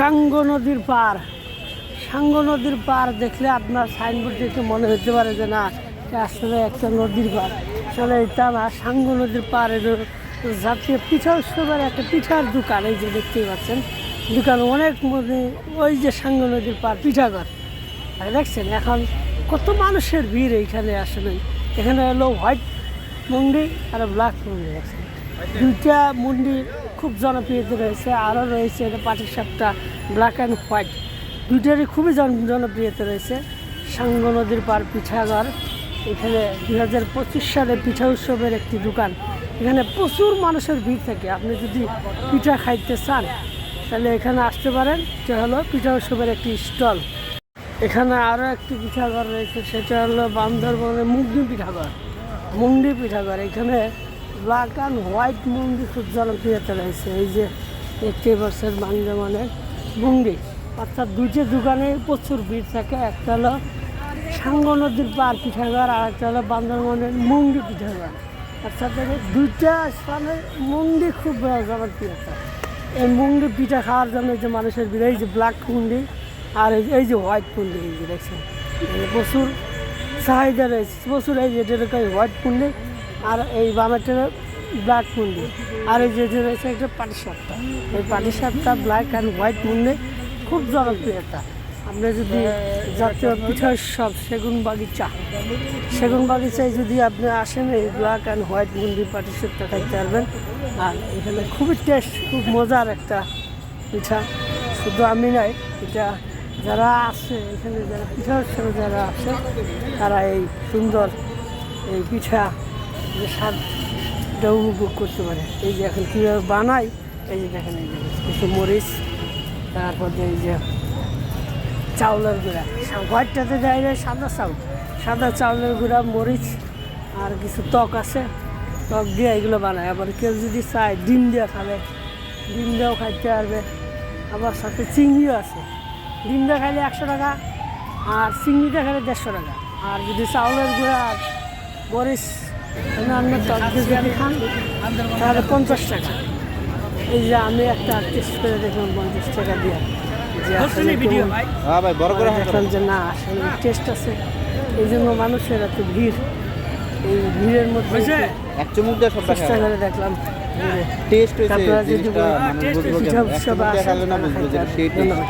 সাঙ্গ নদীর পার, সাঙ্গ নদীর পার দেখলে আপনার সাইনবোর্ড দেখে মনে হতে পারে যে না আসলে একটা নদীর পার। আসলে এটা না সাঙ্গ নদীর পার জাতীয় পিঠা উৎসবের একটা পিঠার দোকান, এই যে দেখতেই পাচ্ছেন। দোকান অনেক মানে ওই যে সাঙ্গ নদীর পার, পিঠাঘর। দেখছেন, এখন কত মানুষের ভিড় এইখানে আসলে। এখানে হলো হোয়াইট মুন্ডি আর ব্ল্যাক মুন্ডি, দেখছেন। দুইটা মুন্ডি খুব জনপ্রিয়তা রয়েছে। আরও রয়েছে পাটির সাপটা ব্ল্যাক অ্যান্ড হোয়াইট দুইটারই খুবই জন জনপ্রিয়তা রয়েছে। সাঙ্গ নদীর পার পিঠাঘর। এখানে দুই হাজার পঁচিশ সালে পিঠা উৎসবের একটি দোকান। এখানে প্রচুর মানুষের ভিড় থাকে। আপনি যদি পিঠা খাইতে চান, তাহলে এখানে আসতে পারেন। এটা হলো পিঠা উৎসবের একটি স্টল। এখানে আরও একটি পিঠাঘর রয়েছে। সেটা হলো বান্দরবনের মুগনি পিঠাঘর। মুন্ডি পিঠাঘর। এখানে ব্ল্যাক অ্যান্ড হোয়াইট মুন্ডি খুব জনপ্রিয়তা রয়েছে এই যে দেখতেই পাচ্ছেন বান্দরবনের মুন্ডি অর্থাৎ দুইটি দোকানে প্রচুর ভিড় থাকে। একটা হলো সাঙ্গ নদীর পার পিঠাঘর, আর একটা হলো বান্দরবনের মুন্ডি পিঠাঘর। অর্থাৎ দুইটা স্থানে মুন্ডি খুব জনপ্রিয়তা। এই মুন্ডি পিঠা খাওয়ার জন্য যে মানুষের ভিড়, এই যে ব্ল্যাক মুন্ডি আর এই- যে এই যে হোয়াইট মুন্ডি এই যে দেখছেন। প্রচুর চাহিদা রয়েছে। প্রচুর এই যে হোয়াইট মুন্ডি আর এই বামেরটা ব্ল্যাক মুন্ডি। আর এই যে রয়েছে একটা পাটি এই পাটি ব্ল্যাক অ্যান্ড হোয়াইট মুন্ডি খুব জনপ্রিয়তা আপনি যদি জাতীয় পিঠা উৎসব সেগুন বাগিচা, সেগুন বাগিচায় যদি আপনি আসেন, এই ব্ল্যাক অ্যান্ড হোয়াইট মুন্ডি পাটি সাপটা খাইতে পারবেন। আর এখানে খুবই টেস্ট খুব মজার একটা পিঠা। শুধু আমি নাই এটা যারা আছে, এখানে যারা পিঠা যারা আছে, তারা এই সুন্দর এই পিঠা স্বাদটা উপভোগ করতে পারে। এই যে এখন কীভাবে বানাই এই যে দেখেন, এই যে কিছু মরিচ, তারপর এই যে চাউলের গুঁড়া। হোয়াইটটাতে দেয় যায় সাদা চাউল। সাদা চাউলের গুঁড়া, মরিচ আর কিছু ত্বক আছে, ত্বক দিয়ে এগুলো বানায়। আবার কেউ যদি চায় ডিম দিয়ে খাবে, ডিম দিয়েও খাইতে পারবে। আবার সাথে চিংড়িও আছে। ডিম দিয়ে খাইলে একশো টাকা আর চিংড়িটা খাইলে দেড়শো টাকা। আর যদি চাউলের গুঁড়া আর মরিচ যদি খান তাহলে পঞ্চাশ টাকা। এই যে আমি একটা টেস্ট করে দেখলাম পঞ্চাশ টাকা দিয়ে। যে আসলে হ্যাঁ যে না আসলে টেস্ট আছে। এই জন্য মানুষের এত ভিড়। এই ভিড়ের মধ্যে এক চুমুক দিয়ে সব চেষ্টা করে দেখলাম। টেস্ট হয়েছে জিনিসটা মানুষ বুঝলো সব চুমুক দিয়ে আসে, খাইলে না বুঝলো যে খাইতে সেই হবে। taste।